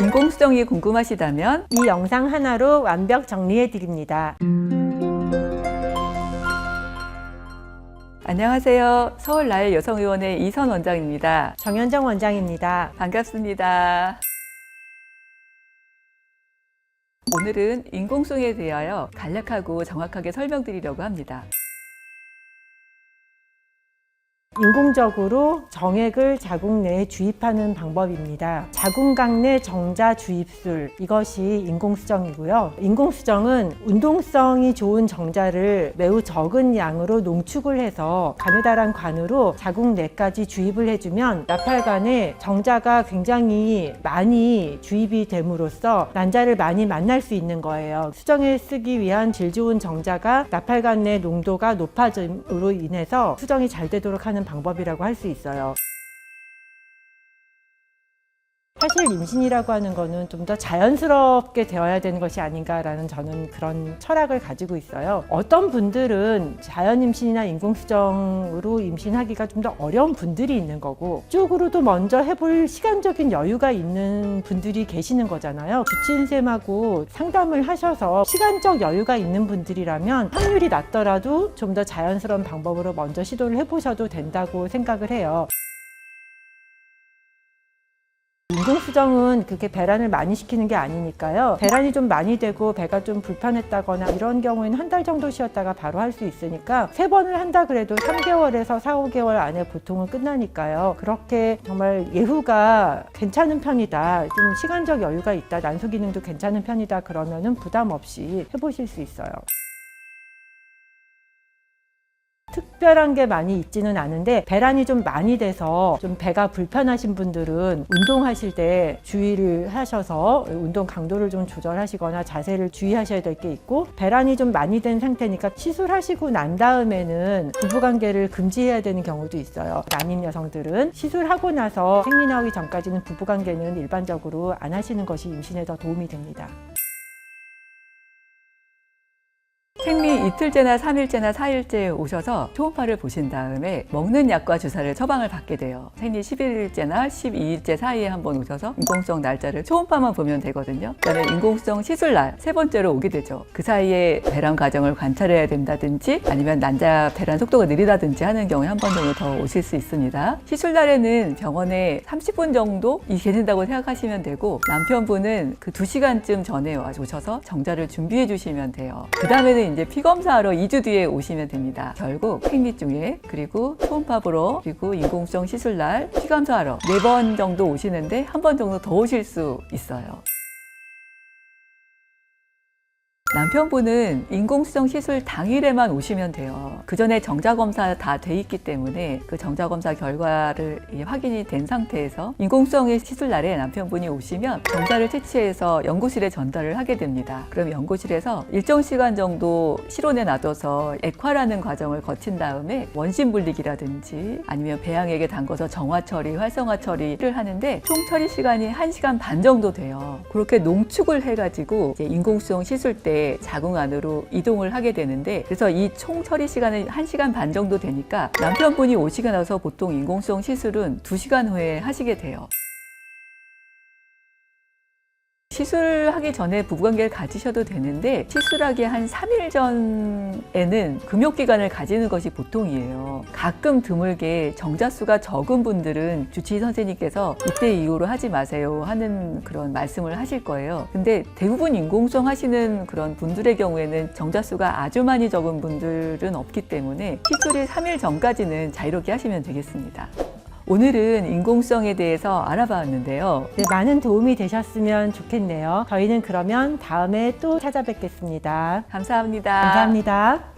인공수정이 궁금하시다면 이 영상 하나로 완벽 정리해 드립니다. 안녕하세요. 서울 나의 여성의원의 이선 원장입니다. 정현정 원장입니다. 반갑습니다. 오늘은 인공수정에 대하여 간략하고 정확하게 설명드리려고 합니다. 인공적으로 정액을 자궁 내에 주입하는 방법입니다. 자궁각 내 정자 주입술 이것이 인공수정이고요. 인공수정은 운동성이 좋은 정자를 매우 적은 양으로 농축을 해서 가느다란 관으로 자궁 내까지 주입을 해주면 나팔관에 정자가 굉장히 많이 주입이 됨으로써 난자를 많이 만날 수 있는 거예요. 수정에 쓰기 위한 질 좋은 정자가 나팔관 내 농도가 높아짐으로 인해서 수정이 잘 되도록 하는 방법이라고 할 수 있어요. 사실 임신이라고 하는 거는 좀 더 자연스럽게 되어야 되는 것이 아닌가라는 저는 그런 철학을 가지고 있어요. 어떤 분들은 자연 임신이나 인공수정으로 임신하기가 좀 더 어려운 분들이 있는 거고 쪽으로도 먼저 해볼 시간적인 여유가 있는 분들이 계시는 거잖아요. 주치의쌤하고 상담을 하셔서 시간적 여유가 있는 분들이라면 확률이 낮더라도 좀 더 자연스러운 방법으로 먼저 시도를 해보셔도 된다고 생각을 해요. 인공 수정은 그렇게 배란을 많이 시키는 게 아니니까요. 배란이 좀 많이 되고 배가 좀 불편했다거나 이런 경우에는 한 달 정도 쉬었다가 바로 할 수 있으니까 세 번을 한다 그래도 3개월에서 4, 5개월 안에 보통은 끝나니까요. 그렇게 정말 예후가 괜찮은 편이다. 좀 시간적 여유가 있다. 난소 기능도 괜찮은 편이다. 그러면은 부담 없이 해보실 수 있어요. 특별한 게 많이 있지는 않은데 배란이 좀 많이 돼서 좀 배가 불편하신 분들은 운동하실 때 주의를 하셔서 운동 강도를 좀 조절하시거나 자세를 주의하셔야 될 게 있고 배란이 좀 많이 된 상태니까 시술하시고 난 다음에는 부부관계를 금지해야 되는 경우도 있어요. 난임 여성들은 시술하고 나서 생리 나오기 전까지는 부부관계는 일반적으로 안 하시는 것이 임신에 더 도움이 됩니다. 생리 이틀째나 3일째나 4일째 오셔서 초음파를 보신 다음에 먹는 약과 주사를 처방을 받게 돼요. 생리 11일째나 12일째 사이에 한번 오셔서 인공수정 날짜를 초음파만 보면 되거든요. 그다음에 인공수정 시술날 세 번째로 오게 되죠. 그 사이에 배란 과정을 관찰해야 된다든지 아니면 난자 배란 속도가 느리다든지 하는 경우에 한 번 정도 더 오실 수 있습니다. 시술날에는 병원에 30분 정도 이 계신다고 생각하시면 되고 남편분은 그 2시간쯤 전에 와 오셔서 정자를 준비해 주시면 돼요. 그 다음에는 이제 피 검사하러 2주 뒤에 오시면 됩니다. 결국 생리 중에 그리고 초음파 보러 그리고 인공수정 시술날 피 검사하러 네번 정도 오시는데 한 번 정도 더 오실 수 있어요. 남편분은 인공수정 시술 당일에만 오시면 돼요. 그 전에 정자 검사 다 돼 있기 때문에 그 정자 검사 결과를 이제 확인이 된 상태에서 인공수정의 시술 날에 남편분이 오시면 정자를 채취해서 연구실에 전달을 하게 됩니다. 그럼 연구실에서 일정 시간 정도 실온에 놔둬서 액화라는 과정을 거친 다음에 원심 분리기라든지 아니면 배양액에 담궈서 정화 처리, 활성화 처리를 하는데 총 처리 시간이 1시간 반 정도 돼요. 그렇게 농축을 해가지고 인공수정 시술 때 자궁 안으로 이동을 하게 되는데 그래서 이 총 처리 시간은 1시간 반 정도 되니까 남편분이 오시고 나서 보통 인공수정 시술은 2시간 후에 하시게 돼요. 시술하기 전에 부부관계를 가지셔도 되는데 시술하기 한 3일 전에는 금욕기간을 가지는 것이 보통이에요. 가끔 드물게 정자수가 적은 분들은 주치의 선생님께서 이때 이후로 하지 마세요 하는 그런 말씀을 하실 거예요. 근데 대부분 인공수정 하시는 그런 분들의 경우에는 정자수가 아주 많이 적은 분들은 없기 때문에 시술이 3일 전까지는 자유롭게 하시면 되겠습니다. 오늘은 인공수정에 대해서 알아봤는데요. 네, 많은 도움이 되셨으면 좋겠네요. 저희는 그러면 다음에 또 찾아뵙겠습니다. 감사합니다. 감사합니다.